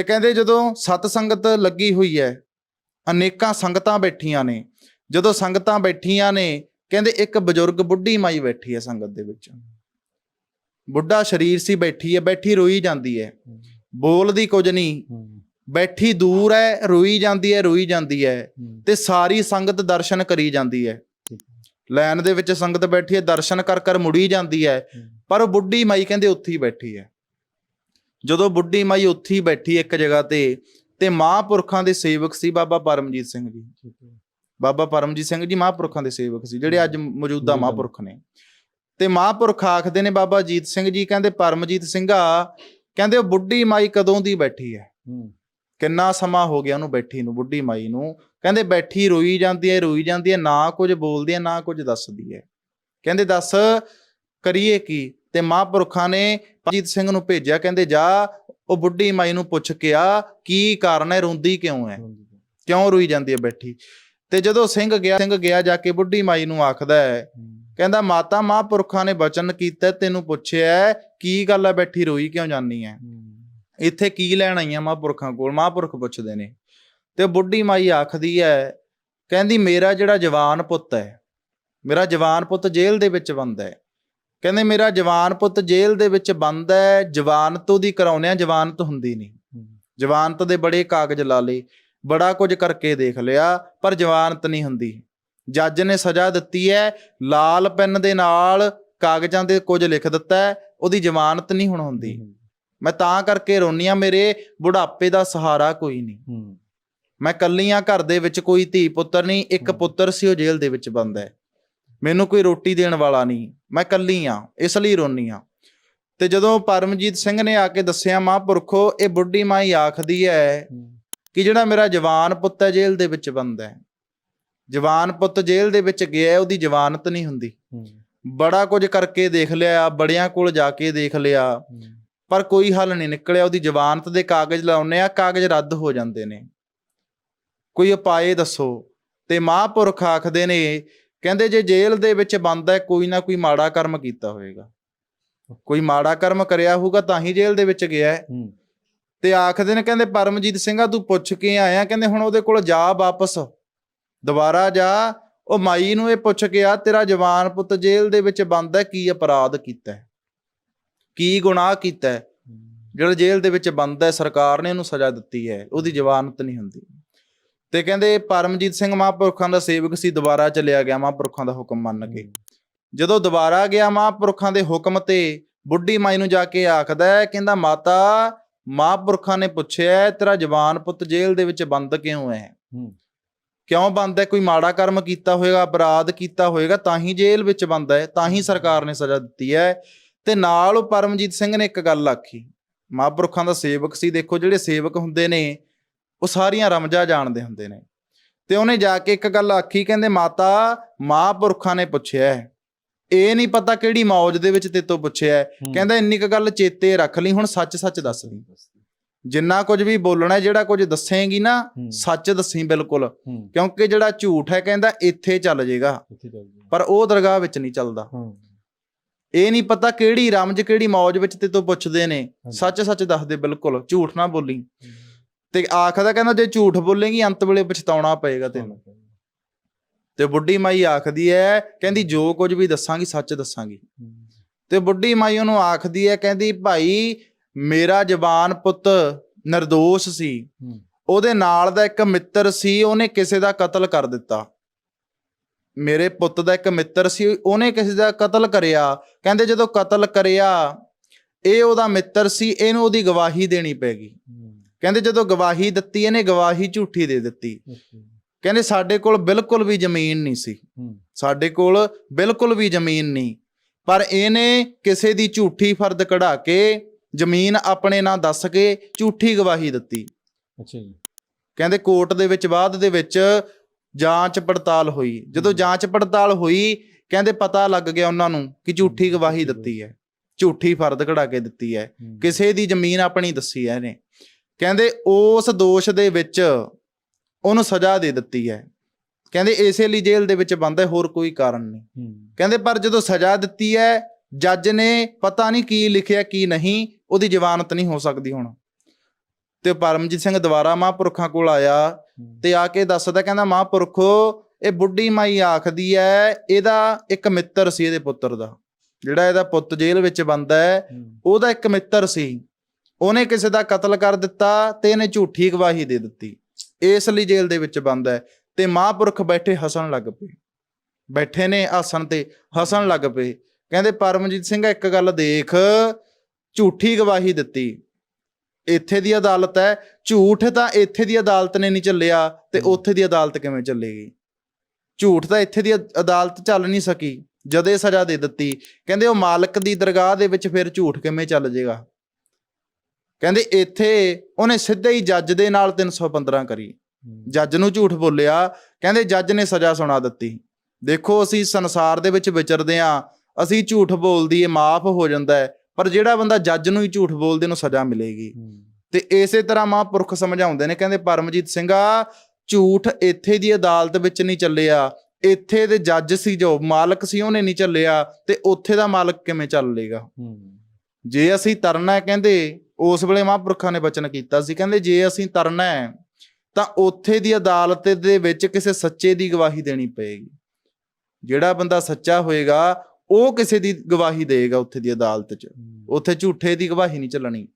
ਤੇ ਕਹਿੰਦੇ ਜਦੋਂ ਸਤ ਸੰਗਤ ਲੱਗੀ ਹੋਈ ਹੈ, ਅਨੇਕਾਂ ਸੰਗਤਾਂ ਬੈਠੀਆਂ ਨੇ। ਜਦੋਂ ਸੰਗਤਾਂ ਬੈਠੀਆਂ ਨੇ, ਕਹਿੰਦੇ ਇੱਕ ਬਜ਼ੁਰਗ ਬੁੱਢੀ ਮਾਈ ਬੈਠੀ ਹੈ ਸੰਗਤ ਦੇ ਵਿੱਚ। ਬੁੱਢਾ ਸਰੀਰ ਸੀ, ਬੈਠੀ ਹੈ, ਬੈਠੀ ਰੋਈ ਜਾਂਦੀ ਹੈ। ਬੋਲਦੀ ਕੁਝ ਨਹੀਂ। ਬੈਠੀ ਦੂਰ ਹੈ, ਰੋਈ ਜਾਂਦੀ ਹੈ, ਰੋਈ ਜਾਂਦੀ ਹੈ। ਤੇ ਸਾਰੀ ਸੰਗਤ ਦਰਸ਼ਨ ਕਰੀ ਜਾਂਦੀ ਹੈ। ਲਾਈਨ ਦੇ ਵਿੱਚ ਸੰਗਤ ਬੈਠੀ ਹੈ, ਦਰਸ਼ਨ ਕਰ ਕਰ ਮੁੜੀ ਜਾਂਦੀ ਹੈ। ਪਰ ਉਹ ਬੁੱਢੀ ਮਾਈ ਕਹਿੰਦੇ ਉੱਥੇ ਹੀ ਬੈਠੀ ਹੈ। ਜਦੋਂ ਬੁੱਢੀ ਮਾਈ ਉੱਥੇ ਹੀ ਬੈਠੀ ਇੱਕ ਜਗ੍ਹਾ ਤੇ ਤੇ ਮਹਾਂਪੁਰਖਾਂ ਦੇ ਸੇਵਕ ਸੀ ਬਾਬਾ ਪਰਮਜੀਤ ਸਿੰਘ ਜੀ। ਬਾਬਾ ਪਰਮਜੀਤ ਸਿੰਘ ਜੀ ਮਹਾਂਪੁਰਖਾਂ ਦੇ ਸੇਵਕ ਸੀ ਜਿਹੜੇ ਅੱਜ ਮੌਜੂਦਾ ਮਹਾਂਪੁਰਖ ਨੇ। ਤੇ ਮਹਾਂਪੁਰਖ ਆਖਦੇ ਨੇ ਬਾਬਾ ਜੀਤ ਸਿੰਘ ਜੀ ਕਹਿੰਦੇ ਪਰਮਜੀਤ ਸਿੰਘਾ ਕਹਿੰਦੇ ਉਹ ਬੁੱਢੀ ਮਾਈ ਕਦੋਂ ਦੀ ਬੈਠੀ ਹੈ। ਕਿੰਨਾ ਸਮਾਂ ਹੋ ਗਿਆ ਉਹਨੂੰ ਬੈਠੀ ਨੂੰ ਬੁੱਢੀ ਮਾਈ ਨੂੰ। ਕਹਿੰਦੇ ਬੈਠੀ ਰੋਈ ਜਾਂਦੀ ਹੈ ਰੋਈ ਜਾਂਦੀ ਹੈ ਨਾ ਕੁਝ ਬੋਲਦੀ ਹੈ ਨਾ ਕੁਝ ਦੱਸਦੀ ਹੈ ਕਹਿੰਦੇ ਦੱਸ ਕਰੀਏ ਕੀ? ਤੇ ਮਹਾਂਪੁਰਖਾਂ ਨੇ ਪਰਮਜੀਤ ਸਿੰਘ ਨੂੰ ਭੇਜਿਆ ਕਹਿੰਦੇ ਜਾ ਉਹ ਬੁੱਢੀ ਮਾਈ ਨੂੰ ਪੁੱਛ ਕੇ ਆ ਕੀ ਕਾਰਨ ਹੈ ਰੋਂਦੀ ਕਿਉਂ ਹੈ? ਕਿਉਂ? ਰੋਈ ਜਾਂਦੀ ਹੈ ਬੈਠੀ? ਤੇ ਜਦੋਂ ਸਿੰਘ ਗਿਆ ਸਿੰਘ ਗਿਆ ਜਾ ਕੇ ਬੁੱਢੀ ਮਾਈ ਨੂੰ ਆਖਦਾ ਹੈ ਕਹਿੰਦਾ ਮਾਤਾ ਮਹਾਂਪੁਰਖਾਂ ਨੇ ਬਚਨ ਕੀਤਾ ਤੈਨੂੰ ਪੁੱਛਿਆ ਕੀ ਗੱਲ ਹੈ ਬੈਠੀ ਰੋਈ ਕਿਉਂ ਜਾਂਦੀ ਹੈ। ਇੱਥੇ ਕੀ ਲੈਣ ਆਈਆਂ ਮਹਾਂਪੁਰਖਾਂ ਕੋਲ? ਮਹਾਂਪੁਰਖ ਪੁੱਛਦੇ ਨੇ। ਤੇ ਬੁੱਢੀ ਮਾਈ ਆਖਦੀ ਹੈ ਕਹਿੰਦੀ ਮੇਰਾ ਜਿਹੜਾ ਜਵਾਨ ਪੁੱਤ ਹੈ ਮੇਰਾ ਜਵਾਨ ਪੁੱਤ ਜੇਲ੍ਹ ਦੇ ਵਿੱਚ ਬੰਦ ਹੈ ਕਹਿੰਦੇ ਮੇਰਾ ਜਵਾਨ ਪੁੱਤ ਜੇਲ੍ਹ ਦੇ ਵਿੱਚ ਬੰਦ ਹੈ ਜਵਾਨਤ ਉਹਦੀ ਕਰਾਉਣਿਆ ਜਵਾਨਤ ਹੁੰਦੀ ਨਹੀਂ। ਜਵਾਨਤ ਦੇ ਬੜੇ ਕਾਗਜ਼ ਲਾ ਲਏ ਬੜਾ ਕੁਝ ਕਰਕੇ ਦੇਖ ਲਿਆ ਪਰ ਜਵਾਨਤ ਨਹੀਂ ਹੁੰਦੀ। ਜੱਜ ਨੇ ਸਜ਼ਾ ਦਿੱਤੀ ਹੈ ਲਾਲ ਪੈਨ ਦੇ ਨਾਲ ਕਾਗਜ਼ਾਂ ਦੇ ਕੁਝ ਲਿਖ ਦਿੱਤਾ ਉਹਦੀ ਜ਼ਮਾਨਤ ਨਹੀਂ ਹੁਣ ਹੁੰਦੀ। ਮੈਂ ਤਾਂ ਕਰਕੇ ਰੋਨੀ ਆ ਮੇਰੇ ਬੁਢਾਪੇ ਦਾ ਸਹਾਰਾ ਕੋਈ ਨਹੀਂ। ਮੈਂ ਕੱਲੀਆਂ ਘਰ ਦੇ ਵਿੱਚ ਕੋਈ ਧੀ ਪੁੱਤਰ ਨਹੀਂ ਇੱਕ। ਪੁੱਤਰ ਸੀ ਉਹ ਜੇਲ੍ਹ ਦੇ ਵਿੱਚ ਬੰਦ ਹੈ। ਮੈਨੂੰ ਕੋਈ ਰੋਟੀ ਦੇਣ ਵਾਲਾ ਨਹੀਂ ਮੈਂ ਕੱਲੀ ਆ ਇਸ ਲਈ ਰੋਨੀ ਆ ਤੇ ਜਦੋਂ ਪਰਮਜੀਤ ਸਿੰਘ ਨੇ ਆ ਕੇ ਦੱਸਿਆ ਮਹਾਂਪੁਰਖੋ ਇਹ ਬੁੱਢੀ ਮਾਈ ਆਖਦੀ ਹੈ। ਕਿ ਜਿਹੜਾ ਮੇਰਾ ਜਵਾਨ ਪੁੱਤ ਹੈ ਜੇਲ੍ਹ ਦੇ ਵਿੱਚ ਬੰਦ ਹੈ ਜਵਾਨ ਪੁੱਤ ਜੇਲ੍ਹ ਦੇ ਵਿੱਚ ਗਿਆ ਉਹਦੀ ਜ਼ਮਾਨਤ ਨਹੀਂ ਹੁੰਦੀ। ਬੜਾ ਕੁਝ ਕਰਕੇ ਦੇਖ ਲਿਆ ਬੜਿਆਂ ਕੋਲ ਜਾ ਕੇ ਦੇਖ ਲਿਆ ਪਰ ਕੋਈ ਹੱਲ ਨਹੀਂ ਨਿਕਲਿਆ ਉਹਦੀ ਜ਼ਮਾਨਤ ਦੇ ਕਾਗਜ਼ ਲਾਉਨੇ ਆ ਕਾਗਜ਼ ਰੱਦ ਹੋ ਜਾਂਦੇ ਨੇ। ਕੋਈ ਉਪਾਏ ਦੱਸੋ। ਤੇ ਮਹਾਂਪੁਰਖ ਆਖਦੇ ਨੇ ਕਹਿੰਦੇ ਜੇ ਜੇਲ੍ਹ ਦੇ ਵਿੱਚ ਬੰਦ ਹੈ ਕੋਈ ਨਾ ਕੋਈ ਮਾੜਾ ਕਰਮ ਕੀਤਾ ਹੋਵੇਗਾ ਕੋਈ ਮਾੜਾ ਕਰਮ ਕਰਿਆ ਹੋਊਗਾ ਤਾਂ ਹੀ ਜੇਲ੍ਹ ਦੇ ਵਿੱਚ ਗਿਆ ਹੈ। ਤੇ ਆਖਦੇ ਨੇ ਕਹਿੰਦੇ ਪਰਮਜੀਤ ਸਿੰਘਾ ਤੂੰ ਪੁੱਛ ਕੇ ਆਇਆ। ਕਹਿੰਦੇ ਹੁਣ ਉਹਦੇ ਕੋਲ ਜਾ ਵਾਪਸ। ਦੁਬਾਰਾ ਜਾ ਉਹ ਮਾਈ ਨੂੰ ਇਹ ਪੁੱਛ ਕੇ ਆ ਤੇਰਾ ਜਵਾਨ ਪੁੱਤ ਜੇਲ੍ਹ ਦੇ ਵਿੱਚ ਬੰਦ ਹੈ ਕੀ ਅਪਰਾਧ ਕੀਤਾ ਹੈ? ਕੀ ਗੁਨਾਹ ਕੀਤਾ ਹੈ? ਜਿਹੜਾ ਜੇਲ੍ਹ ਦੇ ਵਿੱਚ ਬੰਦ ਹੈ ਸਰਕਾਰ ਨੇ ਉਹਨੂੰ ਸਜ਼ਾ ਦਿੱਤੀ ਹੈ ਉਹਦੀ ਜ਼ਮਾਨਤ ਨਹੀਂ ਹੁੰਦੀ। ਤੇ ਕਹਿੰਦੇ ਪਰਮਜੀਤ ਸਿੰਘ ਮਹਾਂਪੁਰਖਾਂ ਦਾ ਸੇਵਕ ਸੀ ਦੁਬਾਰਾ ਚਲਿਆ ਗਿਆ ਮਹਾਂਪੁਰਖਾਂ ਦਾ ਹੁਕਮ ਮੰਨ ਕੇ। ਜਦੋਂ ਦੁਬਾਰਾ ਗਿਆ ਮਹਾਂਪੁਰਖਾਂ ਦੇ ਹੁਕਮ ਤੇ ਬੁੱਢੀ ਮਾਈ ਨੂੰ ਜਾ ਕੇ ਆਖਦਾ ਹੈ ਕਹਿੰਦਾ ਮਾਤਾ ਮਹਾਂਪੁਰਖਾਂ ਨੇ ਪੁੱਛਿਆ ਤੇਰਾ ਜਵਾਨ ਪੁੱਤ ਜੇਲ੍ਹ ਦੇ ਵਿੱਚ ਬੰਦ ਕਿਉਂ ਹੈ? ਕਿਉਂ ਬੰਦ ਹੈ? ਕੋਈ ਮਾੜਾ ਕਰਮ ਕੀਤਾ ਹੋਵੇਗਾ ਅਪਰਾਧ ਕੀਤਾ ਹੋਵੇਗਾ ਤਾਂ ਹੀ ਜੇਲ੍ਹ ਵਿੱਚ ਬੰਦ ਹੈ ਤਾਂ ਹੀ ਸਰਕਾਰ ਨੇ ਸਜ਼ਾ ਦਿੱਤੀ ਹੈ। ਤੇ ਨਾਲ ਉਹ ਪਰਮਜੀਤ ਸਿੰਘ ਨੇ ਇੱਕ ਗੱਲ ਆਖੀ। ਮਹਾਂਪੁਰਖਾਂ ਦਾ ਸੇਵਕ ਸੀ ਦੇਖੋ ਜਿਹੜੇ ਸੇਵਕ ਹੁੰਦੇ ਨੇ ਉਹ ਸਾਰੀਆਂ ਰਮਜਾਂ ਜਾਣਦੇ ਹੁੰਦੇ ਨੇ। ਤੇ ਉਹਨੇ ਜਾ ਕੇ ਇੱਕ ਗੱਲ ਆਖੀ ਕਹਿੰਦੇ ਮਾਤਾ ਮਹਾਂਪੁਰਖਾਂ ਨੇ ਪੁੱਛਿਆ। ਇਹ ਨਹੀਂ ਪਤਾ ਕਿਹੜੀ ਮੌਜ ਦੇ ਵਿੱਚ ਤੇਤੋਂ ਪੁੱਛਿਆ। ਕਹਿੰਦਾ ਇੰਨੀ ਕੁ ਗੱਲ ਚੇਤੇ ਰੱਖ ਲਈ ਹੁਣ ਸੱਚ ਸੱਚ ਦੱਸ ਦੀ ਜਿੰਨਾ ਕੁਝ ਵੀ ਬੋਲਣਾ ਜਿਹੜਾ ਕੁਝ ਦੱਸੇਂਗੀ ਨਾ ਸੱਚ ਦੱਸੀ ਬਿਲਕੁਲ। ਕਿਉਂਕਿ ਜਿਹੜਾ ਝੂਠ ਹੈ ਕਹਿੰਦਾ ਇੱਥੇ ਚੱਲ ਜਾਏਗਾ ਪਰ ਉਹ ਦਰਗਾਹ ਵਿੱਚ ਨਹੀਂ ਚੱਲਦਾ। ਇਹ ਨਹੀਂ ਪਤਾ ਕਿਹੜੀ ਰਮਜ ਕਿਹੜੀ ਮੌਜ ਵਿੱਚ ਤੇ ਤੋਂ ਪੁੱਛਦੇ ਨੇ। ਸੱਚ ਸੱਚ ਦੱਸ ਦੇ ਬਿਲਕੁਲ। ਝੂਠ ਨਾ ਬੋਲੀ। ਤੇ ਆਖਦਾ ਕਹਿੰਦਾ ਜੇ ਝੂਠ ਬੋਲੇਂਗੀ ਅੰਤ ਵੇਲੇ ਪਛਤਾਉਣਾ ਪਏਗਾ ਤੈਨੂੰ। ਤੇ ਬੁੱਢੀ ਮਾਈ ਆਖਦੀ ਹੈ ਕਹਿੰਦੀ ਜੋ ਕੁਝ ਵੀ ਦੱਸਾਂਗੀ ਸੱਚ ਦੱਸਾਂਗੀ। ਤੇ ਬੁੱਢੀ ਮਾਈ ਉਹਨੂੰ ਆਖਦੀ ਹੈ ਕਹਿੰਦੀ ਭਾਈ ਮੇਰਾ ਜਵਾਨ ਪੁੱਤ નિર્ਦੋਸ਼ ਸੀ। ਉਹਦੇ ਨਾਲ ਦਾ ਇੱਕ ਮਿੱਤਰ ਸੀ ਉਹਨੇ ਕਿਸੇ ਦਾ ਕਤਲ ਕਰ ਦਿੱਤਾ। ਮੇਰੇ ਪੁੱਤ ਦਾ ਇੱਕ ਮਿੱਤਰ ਸੀ ਉਹਨੇ ਕਿਸੇ ਦਾ ਕਤਲ ਕਰਿਆ। ਕਹਿੰਦੇ ਜਦੋਂ ਕਤਲ ਕਰਿਆ ਇਹ ਉਹਦਾ ਮਿੱਤਰ ਸੀ ਇਹਨੂੰ ਉਹਦੀ ਗਵਾਹੀ ਦੇਣੀ ਪੈਗੀ ਕਹਿੰਦੇ ਜਦੋਂ ਗਵਾਹੀ ਦਿੱਤੀ ਇਹਨੇ ਗਵਾਹੀ ਝੂਠੀ ਦੇ ਦਿੱਤੀ। ਕਹਿੰਦੇ ਸਾਡੇ ਕੋਲ ਬਿਲਕੁਲ ਵੀ ਜ਼ਮੀਨ ਨਹੀਂ ਸੀ। ਸਾਡੇ ਕੋਲ ਬਿਲਕੁਲ ਵੀ ਜ਼ਮੀਨ ਨਹੀਂ। ਪਰ ਇਹਨੇ ਕਿਸੇ ਦੀ ਝੂਠੀ ਫਰਦ ਕਢਾ ਕੇ ਜ਼ਮੀਨ ਆਪਣੇ ਨਾਂ ਦੱਸ ਕੇ ਝੂਠੀ ਗਵਾਹੀ ਦਿੱਤੀ। ਅੱਛਾ ਜੀ। ਕਹਿੰਦੇ ਕੋਰਟ ਦੇ ਵਿੱਚ ਬਾਅਦ ਦੇ ਵਿੱਚ ਜਾਂਚ ਪੜਤਾਲ ਹੋਈ। ਜਦੋਂ। ਜਾਂਚ ਪੜਤਾਲ ਹੋਈ ਕਹਿੰਦੇ ਪਤਾ ਲੱਗ ਗਿਆ ਉਹਨਾਂ ਨੂੰ ਕਿ ਝੂਠੀ ਗਵਾਹੀ ਦਿੱਤੀ ਹੈ। ਝੂਠੀ ਫਰਦ ਕਢਾ ਕੇ ਦਿੱਤੀ ਹੈ। ਕਿਸੇ ਦੀ ਜ਼ਮੀਨ ਆਪਣੀ ਦੱਸੀ ਹੈ ਇਹਨੇ। ਕਹਿੰਦੇ ਉਸ ਦੋਸ਼ ਦੇ ਵਿੱਚ ਉਹਨੂੰ ਸਜ਼ਾ ਦੇ ਦਿੱਤੀ ਹੈ। ਕਹਿੰਦੇ ਇਸੇ ਲਈ ਜੇਲ੍ਹ ਦੇ ਵਿੱਚ ਬੰਦ ਹੈ ਹੋਰ ਕੋਈ ਕਾਰਨ ਨਹੀਂ। ਕਹਿੰਦੇ ਪਰ ਜਦੋਂ ਸਜ਼ਾ ਦਿੱਤੀ ਹੈ ਜੱਜ ਨੇ ਪਤਾ ਨਹੀਂ ਕੀ ਲਿਖਿਆ ਕੀ ਨਹੀਂ ਉਹਦੀ ਜ਼ਮਾਨਤ ਨਹੀਂ ਹੋ ਸਕਦੀ ਹੁਣ। ਤੇ ਪਰਮਜੀਤ ਸਿੰਘ ਦੁਬਾਰਾ ਮਹਾਂਪੁਰਖਾਂ ਕੋਲ ਆਇਆ ਤੇ ਆ ਕੇ ਦੱਸਦਾ ਕਹਿੰਦਾ ਮਹਾਂਪੁਰਖੋ ਇਹ ਬੁੱਢੀ ਮਾਈ ਆਖਦੀ ਐ ਇਹਦਾ ਇੱਕ ਮਿੱਤਰ ਸੀ ਇਹਦੇ ਪੁੱਤਰ ਦਾ। ਜਿਹੜਾ ਇਹਦਾ ਪੁੱਤ ਜੇਲ੍ਹ ਵਿੱਚ ਬੰਦਾ ਹੈ। ਉਹਦਾ ਇੱਕ ਮਿੱਤਰ ਸੀ। ਉਹਨੇ ਕਿਸੇ ਦਾ ਕਤਲ ਕਰ ਦਿੱਤਾ ਤੇ ਇਹਨੇ ਝੂਠੀ ਗਵਾਹੀ ਦੇ ਦਿੱਤੀ। ਇਸ ਲਈ ਜੇਲ੍ਹ ਦੇ ਵਿੱਚ ਬੰਦ ਹੈ ਤੇ ਮਹਾਂਪੁਰਖ ਬੈਠੇ ਹੱਸਣ ਲੱਗ ਪਏ। ਬੈਠੇ ਨੇ ਆਸਣ ਤੇ ਹੱਸਣ ਲੱਗ ਪਏ। ਕਹਿੰਦੇ ਪਰਮਜੀਤ ਸਿੰਘ ਇੱਕ ਗੱਲ ਦੇਖ ਝੂਠੀ ਗਵਾਹੀ ਦਿੱਤੀ। ਇੱਥੇ ਦੀ ਅਦਾਲਤ ਹੈ ਝੂਠ ਤਾਂ ਇੱਥੇ ਦੀ ਅਦਾਲਤ ਨੇ ਨਹੀਂ ਚੱਲਿਆ ਤੇ। ਉੱਥੇ ਦੀ ਅਦਾਲਤ ਕਿਵੇਂ ਚੱਲੇਗੀ? ਝੂਠ ਤਾਂ ਇੱਥੇ ਦੀ ਅਦ- ਅਦਾਲਤ ਚੱਲ ਨਹੀਂ ਸਕੀ ਜਦੇ ਸਜ਼ਾ ਦੇ ਦਿੱਤੀ। ਕਹਿੰਦੇ ਉਹ ਮਾਲਕ ਦੀ ਦਰਗਾਹ ਦੇ ਵਿੱਚ ਫਿਰ ਝੂਠ ਕਿਵੇਂ ਚੱਲ ਜਾਏਗਾ ਕਹਿੰਦੇ ਇੱਥੇ ਉਹਨੇ ਸਿੱਧੇ ਹੀ ਜੱਜ ਦੇ ਨਾਲ 315 ਕਰੀ। ਜੱਜ ਨੂੰ ਝੂਠ ਬੋਲਿਆ ਕਹਿੰਦੇ ਜੱਜ ਨੇ ਸਜ਼ਾ ਸੁਣਾ ਦਿੱਤੀ। ਦੇਖੋ ਅਸੀਂ ਸੰਸਾਰ ਦੇ ਵਿੱਚ ਵਿਚਰਦੇ ਆ ਅਸੀਂ ਝੂਠ ਬੋਲਦੀ ਏ ਮਾਫ ਹੋ ਜਾਂਦਾ ਹੈ ਪਰ ਜਿਹੜਾ ਬੰਦਾ ਜੱਜ ਨੂੰ ਹੀ ਝੂਠ ਬੋਲਦੇ ਨੂੰ ਸਜ਼ਾ ਮਿਲੇਗੀ। ਤੇ ਇਸੇ ਤਰ੍ਹਾਂ ਮਹਾਂਪੁਰਖ ਸਮਝਾਉਂਦੇ ਨੇ ਕਹਿੰਦੇ ਪਰਮਜੀਤ ਸਿੰਘਾ ਝੂਠ ਇੱਥੇ ਦੀ ਅਦਾਲਤ ਵਿੱਚ ਨਹੀਂ ਚੱਲਿਆ। ਇੱਥੇ ਦੇ ਜੱਜ ਸੀ ਜੋ ਮਾਲਕ ਸੀ ਉਹਨੇ ਨਹੀਂ ਚੱਲਿਆ ਤੇ ਉੱਥੇ ਦਾ ਮਾਲਕ ਕਿਵੇਂ ਚੱਲ ਲੇਗਾ ਜੇ ਅਸੀਂ ਤਰਨਾ ਕਹਿੰਦੇ ਉਸ ਵੇਲੇ ਮਹਾਂਪੁਰਖਾਂ ਨੇ ਬਚਨ ਕੀਤਾ ਸੀ। ਕਹਿੰਦੇ ਜੇ ਅਸੀਂ ਤਰਨਾ ਹੈ ਤਾਂ ਉੱਥੇ ਦੀ ਅਦਾਲਤ ਦੇ ਵਿੱਚ ਕਿਸੇ ਸੱਚੇ ਦੀ ਗਵਾਹੀ ਦੇਣੀ ਪਏਗੀ। ਜਿਹੜਾ ਬੰਦਾ ਸੱਚਾ ਹੋਏਗਾ ਉਹ ਕਿਸੇ ਦੀ ਗਵਾਹੀ ਦੇਗਾ ਉੱਥੇ ਦੀ ਅਦਾਲਤ 'ਚ। ਉੱਥੇ ਝੂਠੇ ਦੀ ਗਵਾਹੀ ਨਹੀਂ ਚੱਲਣੀ।